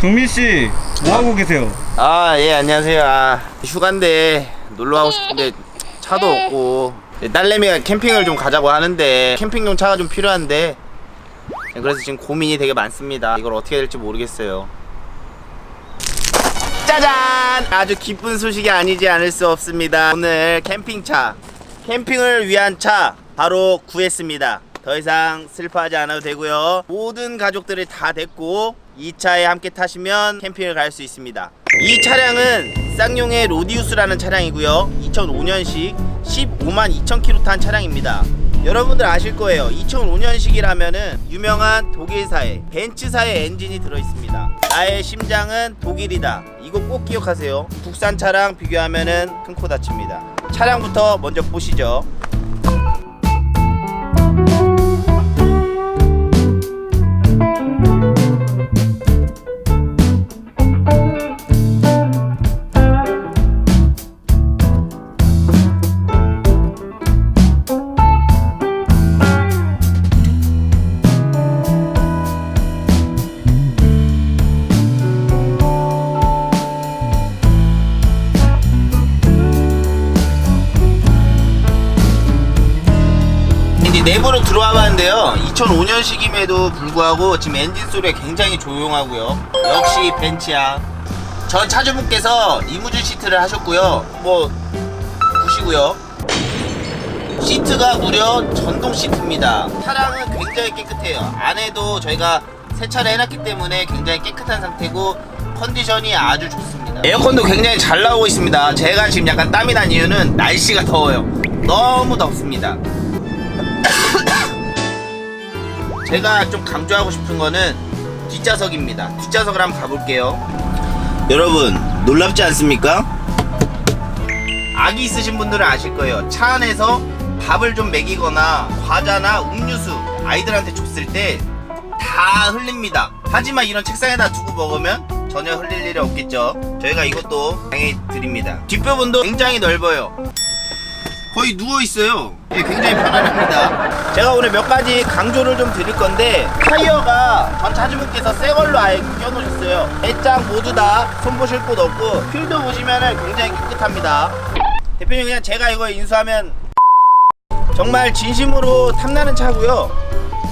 경민 씨, 뭐 하고 계세요? 아, 예, 안녕하세요. 아, 휴가인데 놀러 가고 싶은데 차도 없고 네, 딸내미가 캠핑을 좀 가자고 하는데 캠핑용 차가 좀 필요한데 네, 그래서 지금 고민이 되게 많습니다. 이걸 어떻게 해야 될지 모르겠어요. 짜잔! 아주 기쁜 소식이 아니지 않을 수 없습니다. 오늘 캠핑차, 캠핑을 위한 차 바로 구했습니다. 더 이상 슬퍼하지 않아도 되고요. 모든 가족들이 다 됐고 이 차에 함께 타시면 캠핑을 갈 수 있습니다. 이 차량은 쌍용의 로디우스라는 차량이고요. 2005년식 15만 2천 킬로 탄 차량입니다. 여러분들 아실 거예요. 2005년식이라면은 유명한 독일사의 벤츠사의 엔진이 들어 있습니다. 나의 심장은 독일이다. 이거 꼭 기억하세요. 국산 차랑 비교하면은 큰 코 다칩니다. 차량부터 먼저 보시죠. 내부로 들어와 봤는데요. 2005년식임에도 불구하고 지금 엔진 소리가 굉장히 조용하고요. 역시 벤츠야. 전 차주분께서 이무진 시트를 하셨고요. 뭐 보시고요. 시트가 무려 전동 시트입니다. 차량은 굉장히 깨끗해요. 안에도 저희가 세차를 해놨기 때문에 굉장히 깨끗한 상태고 컨디션이 아주 좋습니다. 에어컨도 굉장히 잘 나오고 있습니다. 제가 지금 약간 땀이 난 이유는 날씨가 더워요. 너무 덥습니다. 제가 좀 강조하고 싶은 거는 뒷좌석입니다. 뒷좌석을 한번 가볼게요. 여러분 놀랍지 않습니까? 아기 있으신 분들은 아실 거예요. 차 안에서 밥을 좀 먹이거나 과자나 음료수 아이들한테 줬을 때 다 흘립니다. 하지만 이런 책상에다 두고 먹으면 전혀 흘릴 일이 없겠죠. 저희가 이것도 당연히 드립니다. 뒷부분도 굉장히 넓어요. 거의 누워 있어요. 예, 굉장히 편안합니다. 제가 오늘 몇 가지 강조를 좀 드릴 건데 타이어가 전 차주분께서 새 걸로 아예 껴놓으셨어요. 배짱 모두 다 손보실 곳 없고 휠도 보시면은 굉장히 깨끗합니다. 대표님 그냥 제가 이거 인수하면 정말 진심으로 탐나는 차고요.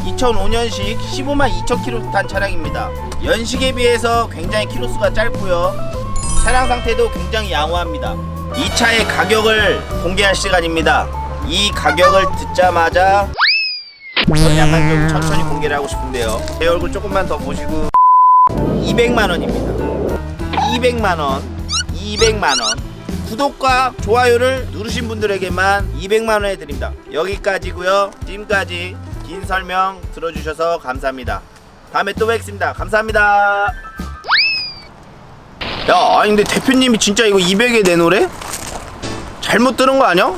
2005년식 15만 2천 킬로 탄 차량입니다. 연식에 비해서 굉장히 키로수가 짧고요. 차량 상태도 굉장히 양호합니다. 이 차의 가격을 공개할 시간입니다. 이 가격을 듣자마자 저는 약간 좀 천천히 공개를 하고 싶은데요. 제 얼굴 조금만 더 보시고 200만 원입니다. 200만 원, 200만 원. 구독과 좋아요를 누르신 분들에게만 200만 원에 드립니다. 여기까지고요. 지금까지 긴 설명 들어주셔서 감사합니다. 다음에 또 뵙겠습니다. 감사합니다. 야, 아니 근데 대표님이 진짜 이거 200에 내놓으래? 잘못 들은 거 아니야?